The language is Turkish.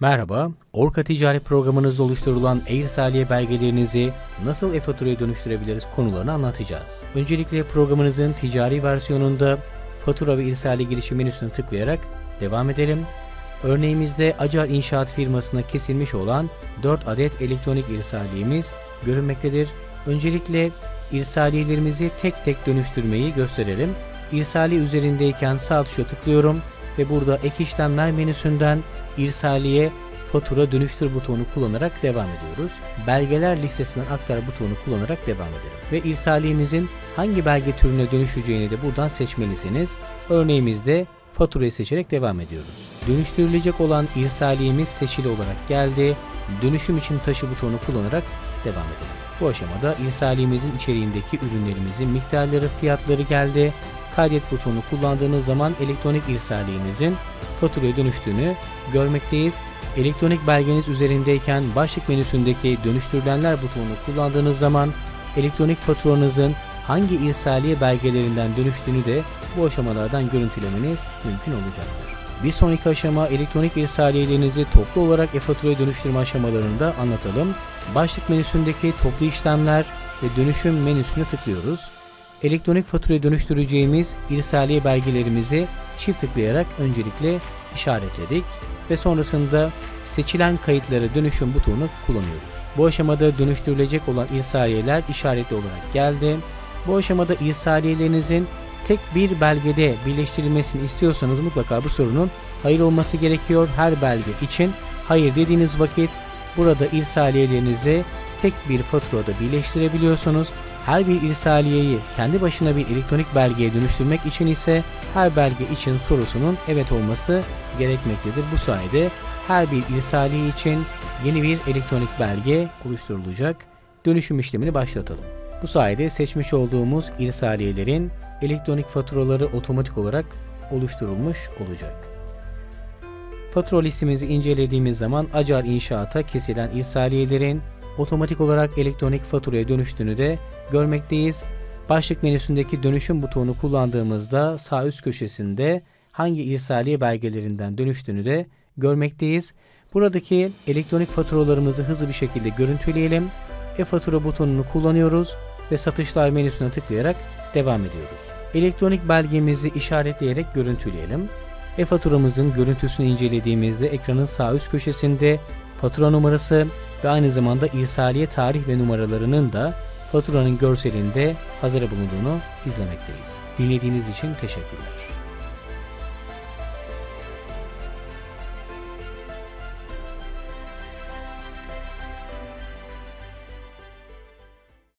Merhaba, Orka Ticaret programınızda oluşturulan e-irsaliye belgelerinizi nasıl e-faturaya dönüştürebiliriz konularını anlatacağız. Öncelikle programınızın ticari versiyonunda fatura ve irsaliye girişim menüsüne tıklayarak devam edelim. Örneğimizde Acar İnşaat firmasına kesilmiş olan 4 adet elektronik irsaliyemiz görünmektedir. Öncelikle irsaliyelerimizi tek tek dönüştürmeyi gösterelim. İrsaliye üzerindeyken sağ tuşa tıklıyorum ve burada ek işlemler menüsünden irsaliye fatura dönüştür butonu kullanarak devam ediyoruz. Belgeler listesinden aktar butonu kullanarak devam edelim. Ve irsaliyemizin hangi belge türüne dönüşeceğini de buradan seçmelisiniz. Örneğimizde faturayı seçerek devam ediyoruz. Dönüştürülecek olan irsaliyemiz seçili olarak geldi. Dönüşüm için taşı butonu kullanarak devam edelim. Bu aşamada irsaliyemizin içeriğindeki ürünlerimizin miktarları, fiyatları geldi. Kaydet butonu kullandığınız zaman elektronik irsaliyenizin faturaya dönüştüğünü görmekteyiz. Elektronik belgeniz üzerindeyken başlık menüsündeki dönüştürülenler butonunu kullandığınız zaman elektronik faturanızın hangi irsaliye belgelerinden dönüştüğünü de bu aşamalardan görüntülemeniz mümkün olacaktır. Bir sonraki aşama elektronik irsaliyelerinizi toplu olarak e-faturaya dönüştürme aşamalarını da anlatalım. Başlık menüsündeki toplu işlemler ve dönüşüm menüsüne tıklıyoruz. Elektronik faturaya dönüştüreceğimiz irsaliye belgelerimizi çift tıklayarak öncelikle işaretledik ve sonrasında seçilen kayıtlara dönüşüm butonunu kullanıyoruz. Bu aşamada dönüştürülecek olan irsaliyeler işaretli olarak geldi. Bu aşamada irsaliyelerinizin tek bir belgede birleştirilmesini istiyorsanız mutlaka bu sorunun hayır olması gerekiyor. Her belge için hayır dediğiniz vakit burada irsaliyelerinizi tek bir faturada birleştirebiliyorsunuz. Her bir irsaliyeyi kendi başına bir elektronik belgeye dönüştürmek için ise her belge için sorusunun evet olması gerekmektedir. Bu sayede her bir irsaliye için yeni bir elektronik belge oluşturulacak. Dönüşüm işlemini başlatalım. Bu sayede seçmiş olduğumuz irsaliyelerin elektronik faturaları otomatik olarak oluşturulmuş olacak. Fatura listemizi incelediğimiz zaman Acar İnşaat'a kesilen irsaliyelerin otomatik olarak elektronik faturaya dönüştüğünü de görmekteyiz. Başlık menüsündeki dönüşüm butonu kullandığımızda sağ üst köşesinde hangi irsaliye belgelerinden dönüştüğünü de görmekteyiz. Buradaki elektronik faturalarımızı hızlı bir şekilde görüntüleyelim. E-fatura butonunu kullanıyoruz ve satışlar menüsüne tıklayarak devam ediyoruz. Elektronik belgemizi işaretleyerek görüntüleyelim. E-faturamızın görüntüsünü incelediğimizde ekranın sağ üst köşesinde fatura numarası ve aynı zamanda irsaliye tarih ve numaralarının da faturanın görselinde hazır bulunduğunu izlemekteyiz. Dinlediğiniz için teşekkürler.